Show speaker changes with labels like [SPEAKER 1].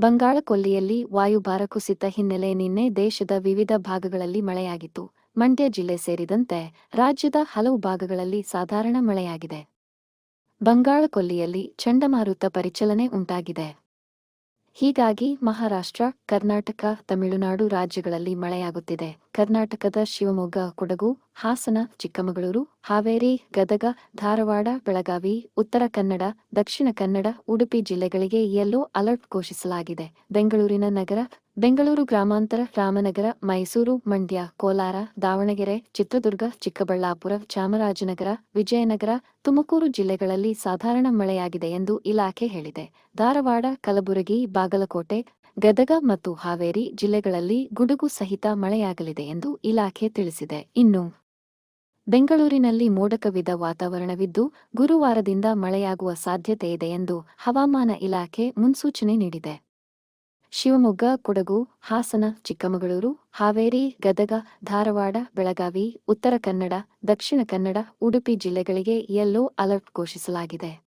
[SPEAKER 1] ಬಂಗಾಳಕೊಲ್ಲಿಯಲ್ಲಿ ವಾಯುಭಾರ ಕುಸಿತ ಹಿನ್ನೆಲೆ ನಿನ್ನೆ ದೇಶದ ವಿವಿಧ ಭಾಗಗಳಲ್ಲಿ ಮಳೆಯಾಗಿತ್ತು. ಮಂಡ್ಯ ಜಿಲ್ಲೆ ಸೇರಿದಂತೆ ರಾಜ್ಯದ ಹಲವು ಭಾಗಗಳಲ್ಲಿ ಸಾಧಾರಣ ಮಳೆಯಾಗಿದೆ. ಬಂಗಾಳಕೊಲ್ಲಿಯಲ್ಲಿ ಚಂಡಮಾರುತ ಪರಿಚಲನೆ ಉಂಟಾಗಿದೆ. ಹೀಗಾಗಿ ಮಹಾರಾಷ್ಟ್ರ, ಕರ್ನಾಟಕ, ತಮಿಳುನಾಡು ರಾಜ್ಯಗಳಲ್ಲಿ ಮಳೆಯಾಗುತ್ತಿದೆ. ಕರ್ನಾಟಕದ ಶಿವಮೊಗ್ಗ, ಕೊಡಗು, ಹಾಸನ, ಚಿಕ್ಕಮಗಳೂರು, ಹಾವೇರಿ, ಗದಗ, ಧಾರವಾಡ, ಬೆಳಗಾವಿ, ಉತ್ತರ ಕನ್ನಡ, ದಕ್ಷಿಣ ಕನ್ನಡ, ಉಡುಪಿ ಜಿಲ್ಲೆಗಳಿಗೆ ಯೆಲ್ಲೋ ಅಲರ್ಟ್ ಘೋಷಿಸಲಾಗಿದೆ. ಬೆಂಗಳೂರಿನ ನಗರ, ಬೆಂಗಳೂರು ಗ್ರಾಮಾಂತರ, ರಾಮನಗರ, ಮೈಸೂರು, ಮಂಡ್ಯ, ಕೋಲಾರ, ದಾವಣಗೆರೆ, ಚಿತ್ರದುರ್ಗ, ಚಿಕ್ಕಬಳ್ಳಾಪುರ, ಚಾಮರಾಜನಗರ, ವಿಜಯನಗರ, ತುಮಕೂರು ಜಿಲ್ಲೆಗಳಲ್ಲಿ ಸಾಧಾರಣ ಮಳೆಯಾಗಿದೆ ಎಂದು ಇಲಾಖೆ ಹೇಳಿದೆ. ಧಾರವಾಡ, ಕಲಬುರಗಿ, ಬಾಗಲಕೋಟೆ ಗದಗ ಮತ್ತು ಹಾವೇರಿ ಜಿಲ್ಲೆಗಳಲ್ಲಿ ಗುಡುಗು ಸಹಿತ ಮಳೆಯಾಗಲಿದೆ ಎಂದು ಇಲಾಖೆ ತಿಳಿಸಿದೆ. ಇನ್ನು ಬೆಂಗಳೂರಿನಲ್ಲಿ ಮೋಡಕವಿದ ವಾತಾವರಣವಿದ್ದು, ಗುರುವಾರದಿಂದ ಮಳೆಯಾಗುವ ಸಾಧ್ಯತೆ ಇದೆ ಎಂದು ಹವಾಮಾನ ಇಲಾಖೆ ಮುನ್ಸೂಚನೆ ನೀಡಿದೆ. ಶಿವಮೊಗ್ಗ, ಕೊಡಗು, ಹಾಸನ, ಚಿಕ್ಕಮಗಳೂರು, ಹಾವೇರಿ, ಗದಗ, ಧಾರವಾಡ, ಬೆಳಗಾವಿ, ಉತ್ತರ ಕನ್ನಡ, ದಕ್ಷಿಣ ಕನ್ನಡ, ಉಡುಪಿ ಜಿಲ್ಲೆಗಳಿಗೆ ಯೆಲ್ಲೋ ಅಲರ್ಟ್ ಘೋಷಿಸಲಾಗಿದೆ.